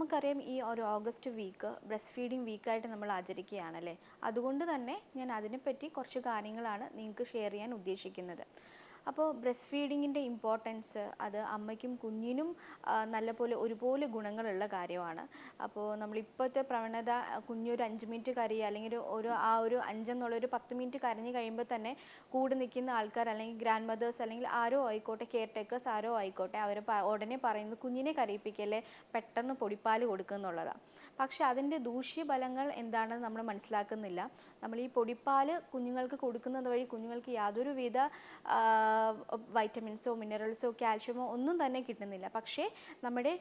നമുക്കറിയാം ഈ ഒരു ഓഗസ്റ്റ് വീക്ക് ബ്രസ്റ്റ് ഫീഡിങ് വീക്കായിട്ട് നമ്മൾ ആചരിക്കുകയാണല്ലേ? അതുകൊണ്ട് തന്നെ ഞാൻ അതിനെപ്പറ്റി കുറച്ച് കാര്യങ്ങളാണ് നിങ്ങൾക്ക് ഷെയർ ചെയ്യാൻ ഉദ്ദേശിക്കുന്നത്. അപ്പോൾ ബ്രസ്റ്റ് ഫീഡിങ്ങിന്റെ ഇമ്പോർട്ടൻസ് അത് അമ്മയ്ക്കും കുഞ്ഞിനും നല്ലപോലെ ഒരുപോലെ ഗുണങ്ങളുള്ള കാര്യമാണ്. അപ്പോൾ നമ്മളിപ്പോഴത്തെ പ്രവണത കുഞ്ഞൊരു അഞ്ച് മിനിറ്റ് കരയുക അല്ലെങ്കിൽ ഒരു ആ ഒരു അഞ്ചെന്നുള്ള ഒരു പത്ത് മിനിറ്റ് കരഞ്ഞു കഴിയുമ്പോൾ തന്നെ കൂടെ നിൽക്കുന്ന ആൾക്കാർ അല്ലെങ്കിൽ ഗ്രാൻഡ് മദേഴ്സ് അല്ലെങ്കിൽ ആരോ ആയിക്കോട്ടെ കെയർ ടേക്കേഴ്സ് ആരോ ആയിക്കോട്ടെ അവർ ഉടനെ പറയുന്നത് കുഞ്ഞിനെ കരയിപ്പിക്കല്ലേ പെട്ടെന്ന് പൊടിപ്പാൽ കൊടുക്കുക എന്നുള്ളതാണ് പക്ഷേ അതിന്റെ ദൂഷ്യഫലങ്ങൾ എന്താണെന്ന് നമ്മൾ മനസ്സിലാക്കുന്നില്ല. നമ്മൾ ഈ പൊടിപ്പാൽ കുഞ്ഞുങ്ങൾക്ക് കൊടുക്കുന്നത് വഴി കുഞ്ഞുങ്ങൾക്ക് യാതൊരുവിധ വൈറ്റമിൻസോ മിനറൽസോ കാൽഷ്യമോ ഒന്നും തന്നെ കിട്ടുന്നില്ല. പക്ഷേ നമ്മുടെ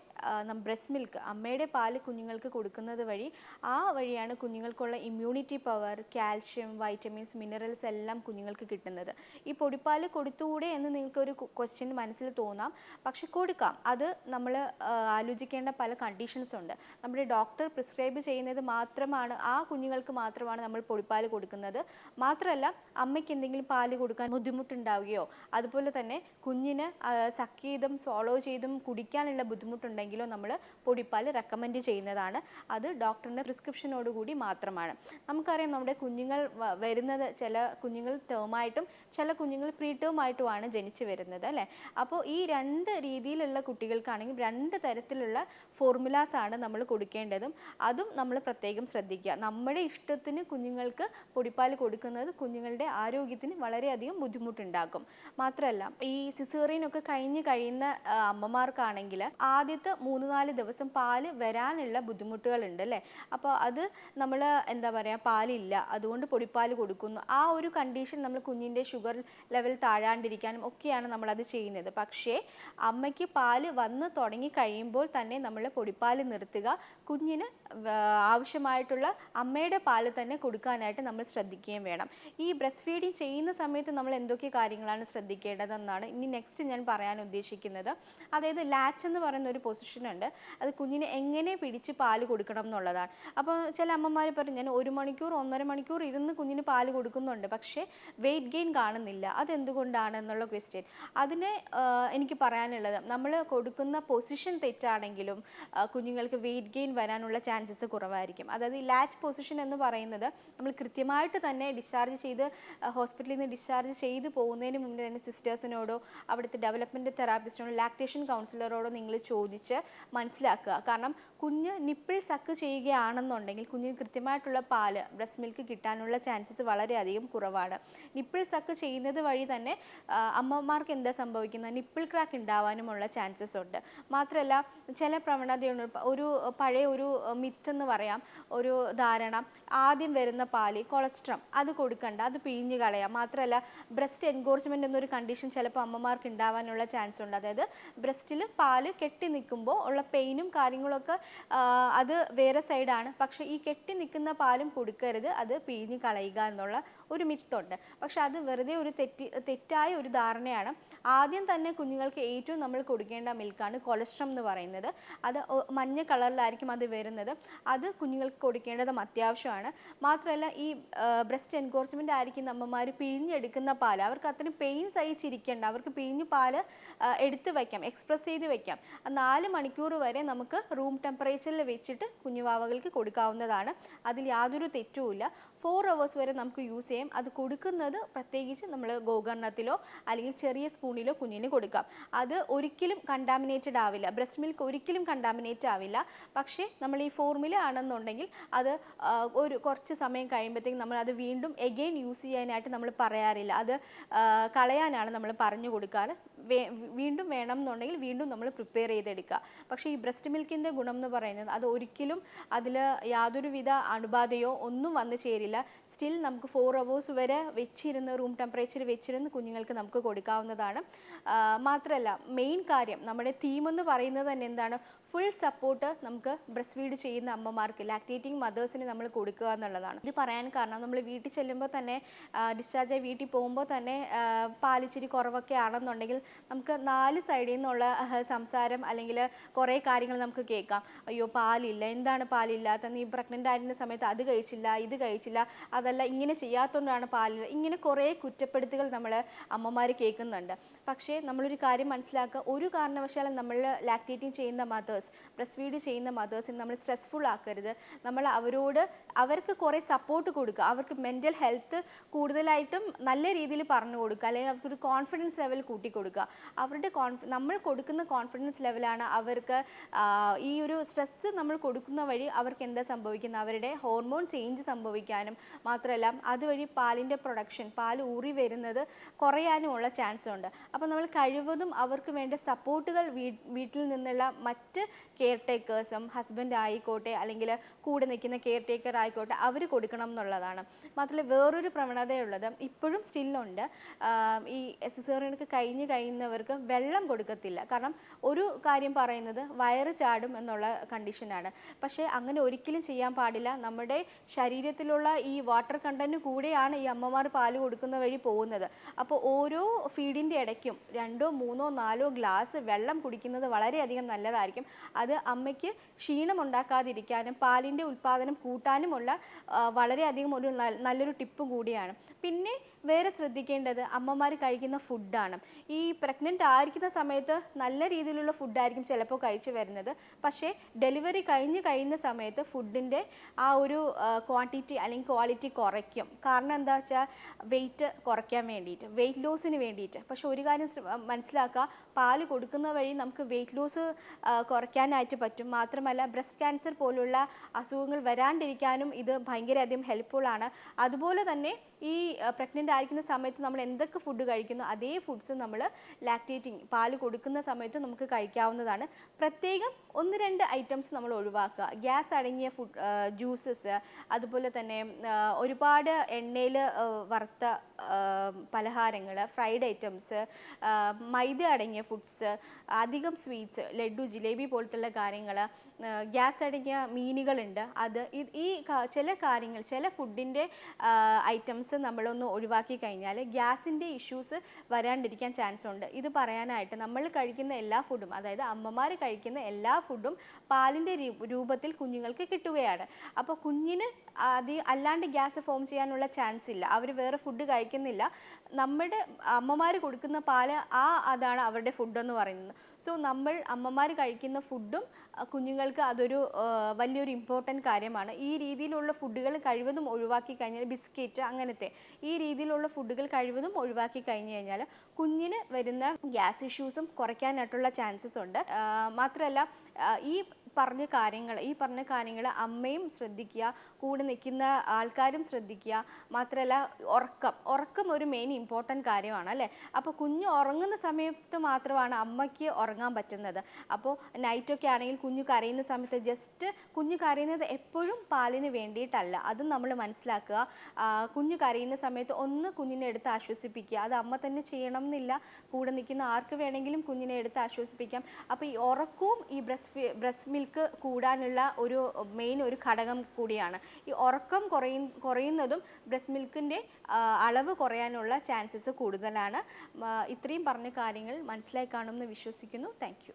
ബ്രസ്റ്റ് മിൽക്ക് അമ്മയുടെ പാൽ കുഞ്ഞുങ്ങൾക്ക് കൊടുക്കുന്നത് വഴി ആ വഴിയാണ് കുഞ്ഞുങ്ങൾക്കുള്ള immunity power calcium vitamins minerals എല്ലാം കുഞ്ഞുങ്ങൾക്ക് കിട്ടുന്നത്. ഈ പൊടിപ്പാൽ കൊടുത്തുകൂടെ എന്ന് നിങ്ങൾക്കൊരു ക്വസ്റ്റ്യൻ മനസ്സിൽ തോന്നാം. പക്ഷെ കൊടുക്കാം. അത് നമ്മൾ ആലോചിക്കേണ്ട പല കണ്ടീഷൻസ് ഉണ്ട്. നമ്മുടെ ഡോക്ടർ പ്രിസ്ക്രൈബ് ചെയ്യുന്നത് മാത്രമാണ് ആ കുഞ്ഞുങ്ങൾക്ക് മാത്രമാണ് നമ്മൾ പൊടിപ്പാൽ കൊടുക്കുന്നത്. മാത്രമല്ല അമ്മയ്ക്ക് എന്തെങ്കിലും പാൽ കൊടുക്കാൻ ബുദ്ധിമുട്ടുണ്ടാവുകയോ അതുപോലെ തന്നെ കുഞ്ഞിന് സക്ക് ചെയ്തും സോളോ ചെയ്തും കുടിക്കാനുള്ള ബുദ്ധിമുട്ടുണ്ടെങ്കിലോ നമ്മൾ പൊടിപ്പാൽ റെക്കമെൻഡ് ചെയ്യുന്നതാണ്. അത് ഡോക്ടറിന്റെ പ്രിസ്ക്രിപ്ഷനോടുകൂടി മാത്രമാണ്. നമുക്കറിയാം നമ്മുടെ കുഞ്ഞുങ്ങൾ വരുന്നത് ചില കുഞ്ഞുങ്ങൾ ടേമായിട്ടും ചില കുഞ്ഞുങ്ങൾ പ്രീ ടേമായിട്ടുമാണ് ജനിച്ചു വരുന്നത് അല്ലേ? അപ്പോൾ ഈ രണ്ട് രീതിയിലുള്ള കുട്ടികൾക്കാണെങ്കിൽ രണ്ട് തരത്തിലുള്ള ഫോർമുലാസ് ആണ് നമ്മൾ കൊടുക്കേണ്ടതും. അതും നമ്മൾ പ്രത്യേകം ശ്രദ്ധിക്കുക. നമ്മുടെ ഇഷ്ടത്തിന് കുഞ്ഞുങ്ങൾക്ക് പൊടിപ്പാൽ കൊടുക്കുന്നത് കുഞ്ഞുങ്ങളുടെ ആരോഗ്യത്തിന് വളരെയധികം ബുദ്ധിമുട്ടുണ്ടാക്കും. മാത്രമല്ല ഈ സിസേറിയൻ ഒക്കെ കഴിഞ്ഞ് കഴിയുന്ന അമ്മമാർക്കാണെങ്കിൽ ആദ്യത്തെ മൂന്ന് നാല് ദിവസം പാൽ വരാനുള്ള ബുദ്ധിമുട്ടുകളുണ്ട് അല്ലേ? അപ്പോൾ അത് നമ്മൾ എന്താ പറയുക പാലില്ല. അതുകൊണ്ട് പൊടിപ്പാൽ കൊടുക്കുന്നു. ആ ഒരു കണ്ടീഷൻ നമ്മൾ കുഞ്ഞിന്റെ ഷുഗർ ലെവൽ താഴാണ്ടിരിക്കാനും ഒക്കെയാണ് നമ്മളത് ചെയ്യുന്നത്. പക്ഷേ അമ്മയ്ക്ക് പാൽ വന്ന് തുടങ്ങി കഴിയുമ്പോൾ തന്നെ നമ്മൾ പൊടിപ്പാൽ നിർത്തുക. കുഞ്ഞിന് ആവശ്യമായിട്ടുള്ള അമ്മയുടെ പാൽ തന്നെ കൊടുക്കാനായിട്ട് നമ്മൾ ശ്രദ്ധിക്കുകയും വേണം. ഈ ബ്രസ്റ്റ് ഫീഡിങ് ചെയ്യുന്ന സമയത്ത് നമ്മൾ എന്തൊക്കെ കാര്യങ്ങളാണ് ശ്രദ്ധിക്കേണ്ടതെന്നാണ് ഇനി നെക്സ്റ്റ് ഞാൻ പറയാൻ ഉദ്ദേശിക്കുന്നത്. അതായത് ലാച്ച് എന്ന് പറയുന്ന ഒരു പൊസിഷൻ ഉണ്ട്. അത് കുഞ്ഞിനെ എങ്ങനെ പിടിച്ച് പാൽ കൊടുക്കണം എന്നുള്ളതാണ്. അപ്പോൾ ചില അമ്മമാർ പറയും ഞാൻ ഒരു മണിക്കൂർ ഒന്നര മണിക്കൂർ ഇരുന്ന് കുഞ്ഞിന് പാൽ കൊടുക്കുന്നുണ്ട് പക്ഷേ വെയിറ്റ് ഗെയിൻ കാണുന്നില്ല. അതെന്തുകൊണ്ടാണ്? എന്നുള്ള ക്വസ്റ്റ്യൻ അതിന് എനിക്ക് പറയാനുള്ളത് നമ്മൾ കൊടുക്കുന്ന പൊസിഷൻ തെറ്റാണെങ്കിലും കുഞ്ഞുങ്ങൾക്ക് വെയിറ്റ് ഗെയിൻ വരാനുള്ള ചാൻസസ് കുറവായിരിക്കും. അതായത് ഈ ലാച്ച് പൊസിഷൻ എന്ന് പറയുന്നത് നമ്മൾ കൃത്യമായിട്ട് തന്നെ ഡിസ്ചാർജ് ചെയ്ത് ഹോസ്പിറ്റലിൽ നിന്ന് ഡിസ്ചാർജ് ചെയ്ത് പോകുന്നതിന് മുന്നേ തന്നെ സിസ്റ്റേഴ്സിനോടോ അവിടുത്തെ ഡെവലപ്മെന്റ് തെറാപ്പിസ്റ്റിനോടോ ലാക്ടേഷൻ കൗൺസിലറോടോ നിങ്ങൾ ചോദിച്ച് മനസ്സിലാക്കുക. കാരണം കുഞ്ഞ് നിപ്പിൾ സക്ക് ചെയ്യുകയാണെന്നുണ്ടെങ്കിൽ കുഞ്ഞിന് കൃത്യമായിട്ടുള്ള പാൽ ബ്രസ്റ്റ് മിൽക്ക് കിട്ടാനുള്ള ചാൻസസ് വളരെയധികം കുറവാണ്. നിപ്പിൾ സക്ക് ചെയ്യുന്നത് വഴി തന്നെ അമ്മമാർക്ക് എന്താ സംഭവിക്കുന്നത്? നിപ്പിൾ ക്രാക്ക് ഉണ്ടാവാനുമുള്ള ചാൻസസ് ഉണ്ട്. മാത്രമല്ല ചില പ്രവണതയുണ്ട്. ഒരു പഴയ ഒരു മിത്ത് എന്ന് പറയാം ഒരു ധാരണ ആദ്യം വരുന്ന പാൽ കൊളസ്ട്രം അത് കൊടുക്കണ്ട അത് പിഴിഞ്ഞ് കളയാം. മാത്രമല്ല ബ്രസ്റ്റ് എൻഗോർജ്മെന്റ് എന്നൊരു കണ്ടീഷൻ ചിലപ്പോൾ അമ്മമാർക്ക് ഉണ്ടാവാനുള്ള ചാൻസ് ഉണ്ട്. അതായത് ബ്രസ്റ്റിൽ പാൽ കെട്ടി നിൽക്കുമ്പോൾ ഉള്ള പെയിനും കാര്യങ്ങളൊക്കെ അത് വേറെ സൈഡാണ് പക്ഷേ ഈ കെട്ടി നിൽക്കുന്ന പാലും കൊടുക്കരുത്. അത് പിഴിഞ്ഞ് കളയുക എന്നുള്ള ഒരു മിത്തുണ്ട്. പക്ഷെ അത് വെറുതെ ഒരു തെറ്റി തെറ്റായ ഒരു ധാരണയാണ്. ആദ്യം തന്നെ കുഞ്ഞുങ്ങൾക്ക് ഏറ്റവും നമ്മൾ കൊടുക്കേണ്ട മിൽക്കാണ് കൊളസ്ട്രം എന്ന് പറയുന്നത്. അത് മഞ്ഞ കളറിലായിരിക്കും അത് വരുന്നത്. അത് കുഞ്ഞുങ്ങൾക്ക് കൊടുക്കേണ്ടതും അത്യാവശ്യമാണ്. മാത്രമല്ല ഈ ബ്രസ്റ്റ് എൻകോർജ്മെന്റ് ആയിരിക്കും അമ്മമാർ പിഴിഞ്ഞെടുക്കുന്ന പാൽ അവർക്ക് അത്രയും പെയിൻ സഹിച്ചിരിക്കേണ്ട അവർക്ക് പിഴിഞ്ഞ് പാൽ എടുത്ത് വയ്ക്കാം എക്സ്പ്രസ് ചെയ്ത് വയ്ക്കാം. നാല് മണിക്കൂർ വരെ നമുക്ക് റൂം ടെമ്പറേച്ചറിൽ വെച്ചിട്ട് കുഞ്ഞുവാവകൾക്ക് കൊടുക്കാവുന്നതാണ്. അതിൽ യാതൊരു തെറ്റുമില്ല. ഫോർ അവേഴ്സ് വരെ നമുക്ക് യൂസ് ചെയ്യാം. അത് കൊടുക്കുന്നത് പ്രത്യേകിച്ച് നമ്മൾ ഗോകർണത്തിലോ അല്ലെങ്കിൽ ചെറിയ സ്പൂണിലോ കുഞ്ഞിന് കൊടുക്കാം. അത് ഒരിക്കലും കണ്ടാമിനേറ്റഡ് ആവില്ല. ബ്രസ്റ്റ് മിൽക്ക് ഒരിക്കലും കണ്ടാമിനേറ്റ് ആവില്ല. പക്ഷേ നമ്മൾ ഈ ഫോർമുല ആണെന്നുണ്ടെങ്കിൽ അത് ഒരു കുറച്ച് സമയം കഴിയുമ്പോഴത്തേക്കും നമ്മൾ അത് വീണ്ടും എഗെയിൻ യൂസ് ചെയ്യാനായിട്ട് നമ്മൾ പറയാറില്ല. അത് കളയാനാണ് നമ്മൾ പറഞ്ഞു കൊടുക്കാറ്. വീണ്ടും വേണം എന്നുണ്ടെങ്കിൽ വീണ്ടും നമ്മൾ പ്രിപ്പയർ ചെയ്തെടുക്കുക. പക്ഷേ ഈ ബ്രസ്റ്റ് മിൽക്കിന്റെ ഗുണം എന്ന് പറയുന്നത് അത് ഒരിക്കലും അതിൽ യാതൊരുവിധ അണുബാധയോ ഒന്നും വന്നു ചേരില്ല. സ്റ്റിൽ നമുക്ക് ഫോർ അവേഴ്സ് വരെ വെച്ചിരുന്ന് റൂം ടെമ്പറേച്ചർ വെച്ചിരുന്ന് കുഞ്ഞുങ്ങൾക്ക് നമുക്ക് കൊടുക്കാവുന്നതാണ്. മാത്രമല്ല മെയിൻ കാര്യം നമ്മുടെ തീം എന്ന് പറയുന്നത് തന്നെ എന്താണ്? ഫുൾ സപ്പോർട്ട് നമുക്ക് ബ്രസ്റ്റ് ഫീഡ് ചെയ്യുന്ന അമ്മമാർക്ക് ലാക്ടേറ്റിംഗ് മദേഴ്സിന് നമ്മൾ കൊടുക്കുക എന്നുള്ളതാണ്. ഇത് പറയാൻ കാരണം നമ്മൾ വീട്ടിൽ ചെല്ലുമ്പോൾ തന്നെ ഡിസ്ചാർജ് ആയി വീട്ടിൽ പോകുമ്പോൾ തന്നെ പാലിച്ചിരി കുറവൊക്കെ ആണെന്നുണ്ടെങ്കിൽ നമുക്ക് നാല് സൈഡിൽ നിന്നുള്ള സംസാരം അല്ലെങ്കിൽ കുറേ കാര്യങ്ങൾ നമുക്ക് കേൾക്കാം. അയ്യോ പാലില്ല എന്താണ് പാലില്ലാത്ത? നീ പ്രഗ്നന്റ് ആയിരുന്ന സമയത്ത് അത് കഴിച്ചില്ല ഇത് കഴിച്ചില്ല അതല്ല ഇങ്ങനെ ചെയ്യാത്തതുകൊണ്ടാണ് പാലില്ല. ഇങ്ങനെ കുറേ കുറ്റപ്പെടുത്തുകൾ നമ്മൾ അമ്മമാർ കേൾക്കുന്നുണ്ട്. പക്ഷേ നമ്മളൊരു കാര്യം മനസ്സിലാക്കുക ഒരു കാരണവശാലും നമ്മൾ ലാക്ടേറ്റിംഗ് ചെയ്യുന്ന മദേഴ്സ് ബ്രസ്റ്റ് ഫീഡ് ചെയ്യുന്ന മദേഴ്സിന് നമ്മൾ സ്ട്രെസ്ഫുൾ ആക്കരുത്. നമ്മൾ അവരോട് അവർക്ക് കുറേ സപ്പോർട്ട് കൊടുക്കുക. അവർക്ക് മെന്റൽ ഹെൽത്ത് കൂടുതലായിട്ടും നല്ല രീതിയിൽ പറഞ്ഞു കൊടുക്കുക. അല്ലെങ്കിൽ അവർക്കൊരു കോൺഫിഡൻസ് ലെവൽ കൂട്ടി കൊടുക്കുക അവരുടെ കോൺഫി നമ്മൾ കൊടുക്കുന്ന കോൺഫിഡൻസ് ലെവലാണ് അവർക്ക് ഈ ഒരു സ്ട്രെസ് നമ്മൾ കൊടുക്കുന്ന വഴി അവർക്ക് എന്താ സംഭവിക്കുന്നത്? അവരുടെ ഹോർമോൺ ചേഞ്ച് സംഭവിക്കാനും മാത്രമല്ല അതുവഴി പാലിന്റെ പ്രൊഡക്ഷൻ പാൽ ഊറി വരുന്നത് കുറയാനുമുള്ള ചാൻസ് ഉണ്ട്. അപ്പോൾ നമ്മൾ കഴിവതും അവർക്ക് വേണ്ട സപ്പോർട്ടുകൾ വീട്ടിൽ നിന്നുള്ള മറ്റ് കെയർ ടേക്കേഴ്സും ഹസ്ബൻഡ് ആയിക്കോട്ടെ അല്ലെങ്കിൽ കൂടെ നിൽക്കുന്ന കെയർ ടേക്കർ ആയിക്കോട്ടെ അവർ കൊടുക്കണം എന്നുള്ളതാണ്. മാത്രമല്ല വേറൊരു പ്രവണതയുള്ളത് ഇപ്പോഴും സ്റ്റില്ലുണ്ട് ഈ സിസേറിയനൊക്കെ കഴിഞ്ഞ് കഴിയുന്നവർക്ക് വെള്ളം കൊടുക്കത്തില്ല. കാരണം ഒരു കാര്യം പറയുന്നത് വയറ് ചാടും എന്നുള്ള കണ്ടീഷനാണ് പക്ഷേ അങ്ങനെ ഒരിക്കലും ചെയ്യാൻ പാടില്ല. നമ്മുടെ ശരീരത്തിലുള്ള ഈ വാട്ടർ കണ്ടന്റ് കൂടെയാണ് ഈ അമ്മമാർ പാൽ കൊടുക്കുന്ന വഴി പോകുന്നത്. അപ്പോൾ ഓരോ ഫീഡിന്റെ ഇടയ്ക്കും രണ്ടോ മൂന്നോ നാലോ ഗ്ലാസ് വെള്ളം കുടിക്കുന്നത് വളരെയധികം നല്ലതായിരിക്കും. അത് അമ്മയ്ക്ക് ക്ഷീണമുണ്ടാക്കാതിരിക്കാനും പാലിന്റെ ഉൽപ്പാദനം കൂട്ടാനുമുള്ള വളരെയധികം ഒരു നല്ലൊരു ടിപ്പ് കൂടിയാണ്. പിന്നെ വേറെ ശ്രദ്ധിക്കേണ്ടത് അമ്മമാർ കഴിക്കുന്ന ഫുഡാണ്. ഈ പ്രഗ്നന്റ് ആയിരിക്കുന്ന സമയത്ത് നല്ല രീതിയിലുള്ള ഫുഡായിരിക്കും ചിലപ്പോൾ കഴിച്ചു വരുന്നത്. പക്ഷേ ഡെലിവറി കഴിഞ്ഞ് കഴിയുന്ന സമയത്ത് ഫുഡിന്റെ ആ ഒരു ക്വാണ്ടിറ്റി അല്ലെങ്കിൽ ക്വാളിറ്റി കുറയ്ക്കും. കാരണം എന്താ വെച്ചാൽ വെയിറ്റ് കുറയ്ക്കാൻ വേണ്ടിയിട്ട് വെയിറ്റ് ലോസിന് വേണ്ടിയിട്ട്. പക്ഷേ ഒരു കാര്യം മനസ്സിലാക്കുക പാൽ കൊടുക്കുന്ന വഴി നമുക്ക് വെയിറ്റ് ലോസ് കുറയ്ക്കാനായിട്ട് പറ്റും. മാത്രമല്ല ബ്രസ്റ്റ് ക്യാൻസർ പോലുള്ള അസുഖങ്ങൾ വരാണ്ടിരിക്കാനും ഇത് ഭയങ്കരധികം ആണ്. അതുപോലെ തന്നെ ഈ പ്രഗ്നന്റ് ആയിരിക്കുന്ന സമയത്ത് നമ്മൾ എന്തൊക്കെ ഫുഡ് കഴിക്കുന്നു അതേ ഫുഡ്സ് നമ്മൾ ലാക്ടേറ്റിംഗ് പാൽ കൊടുക്കുന്ന സമയത്ത് നമുക്ക് കഴിക്കാവുന്നതാണ്. പ്രത്യേകം ഒന്ന് രണ്ട് ഐറ്റംസ് നമ്മൾ ഒഴിവാക്കുക. ഗ്യാസ് അടങ്ങിയ ഫുഡ് ജ്യൂസസ് അതുപോലെ തന്നെ ഒരുപാട് എണ്ണയിൽ വറുത്ത പലഹാരങ്ങൾ ഫ്രൈഡ് ഐറ്റംസ് മൈദ അടങ്ങിയ ഫുഡ്സ് അധികം സ്വീറ്റ്സ് ലഡു ജിലേബി പോലത്തുള്ള കാര്യങ്ങൾ ഗ്യാസ് അടങ്ങിയ മീനുകളുണ്ട്. അത് ഈ ചില കാര്യങ്ങൾ ചില ഫുഡിന്റെ ഐറ്റംസ് നമ്മളൊന്ന് ഒഴിവാക്കി കഴിഞ്ഞാൽ ഗ്യാസിന്റെ ഇഷ്യൂസ് വരാണ്ടിരിക്കാൻ ചാൻസ് ഉണ്ട്. ഇത് പറയാനായിട്ട് നമ്മൾ കഴിക്കുന്ന എല്ലാ ഫുഡും അതായത് അമ്മമാർ കഴിക്കുന്ന എല്ലാ ഫുഡും പാലിന്റെ രൂപത്തിൽ കുഞ്ഞുങ്ങൾക്ക് കിട്ടുകയാണ്. അപ്പോൾ കുഞ്ഞിന് അത് അല്ലാണ്ട് ഗ്യാസ് ഫോം ചെയ്യാനുള്ള ചാൻസ് ഇല്ല അവർ വേറെ ഫുഡ് കഴിക്കുന്നില്ല. നമ്മുടെ അമ്മമാർ കൊടുക്കുന്ന പാൽ ആ അതാണ് അവരുടെ ഫുഡെന്ന് പറയുന്നത്. സോ നമ്മൾ അമ്മമാർ കഴിക്കുന്ന ഫുഡും കുഞ്ഞുങ്ങൾക്ക് അതൊരു വലിയൊരു ഇമ്പോർട്ടന്റ് കാര്യമാണ്. ഈ രീതിയിലുള്ള ഫുഡുകൾ കഴിവതും ഒഴിവാക്കി കഴിഞ്ഞാൽ ബിസ്ക്കറ്റ് അങ്ങനത്തെ ഈ രീതിയിലുള്ള ഫുഡുകൾ കഴിവതും ഒഴിവാക്കി കഴിഞ്ഞ് കഴിഞ്ഞാൽ കുഞ്ഞിന് വരുന്ന ഗ്യാസ് ഇഷ്യൂസും കുറയ്ക്കാനായിട്ടുള്ള ചാൻസസ് ഉണ്ട്. മാത്രമല്ല ഈ പറഞ്ഞ കാര്യങ്ങൾ ഈ പറഞ്ഞ കാര്യങ്ങൾ അമ്മയും ശ്രദ്ധിക്കുക കൂടെ നിൽക്കുന്ന ആൾക്കാരും ശ്രദ്ധിക്കുക. മാത്രമല്ല ഉറക്കം. ഉറക്കം ഒരു മെയിൻ ഇമ്പോർട്ടന്റ് കാര്യമാണ് അല്ലേ? അപ്പോൾ കുഞ്ഞ് ഉറങ്ങുന്ന സമയത്ത് മാത്രമാണ് അമ്മയ്ക്ക് ഉറങ്ങാൻ പറ്റുന്നത്. അപ്പോൾ നൈറ്റൊക്കെ ആണെങ്കിൽ കുഞ്ഞ് കരയുന്ന സമയത്ത് ജസ്റ്റ് കുഞ്ഞ് കരയുന്നത് എപ്പോഴും പാലിന് വേണ്ടിയിട്ടല്ല. അതും നമ്മൾ മനസ്സിലാക്കുക. കുഞ്ഞ് കരയുന്ന സമയത്ത് ഒന്ന് കുഞ്ഞിനെ എടുത്ത് ആശ്വസിപ്പിക്കുക. അത് അമ്മ തന്നെ ചെയ്യണം എന്നില്ല. കൂടെ നിൽക്കുന്ന ആർക്ക് വേണമെങ്കിലും കുഞ്ഞിനെ എടുത്ത് ആശ്വസിപ്പിക്കാം. അപ്പോൾ ഈ ഉറക്കവും ഈ ബ്രസ്റ്റ് ബ്രസ്റ്റ് മിൽക്ക് കൂടാനുള്ള ഒരു മെയിൻ ഒരു ഘടകം കൂടിയാണ്. ഈ ഉറക്കം കുറയും കുറയുന്നതും ബ്രസ്റ്റ് മിൽക്കിന്റെ അളവ് കുറയാനുള്ള ചാൻസസ് കൂടുതലാണ്. ഇത്രയും പറഞ്ഞ കാര്യങ്ങൾ മനസ്സിലായി കാണുമെന്ന് വിശ്വസിക്കുന്നു. താങ്ക്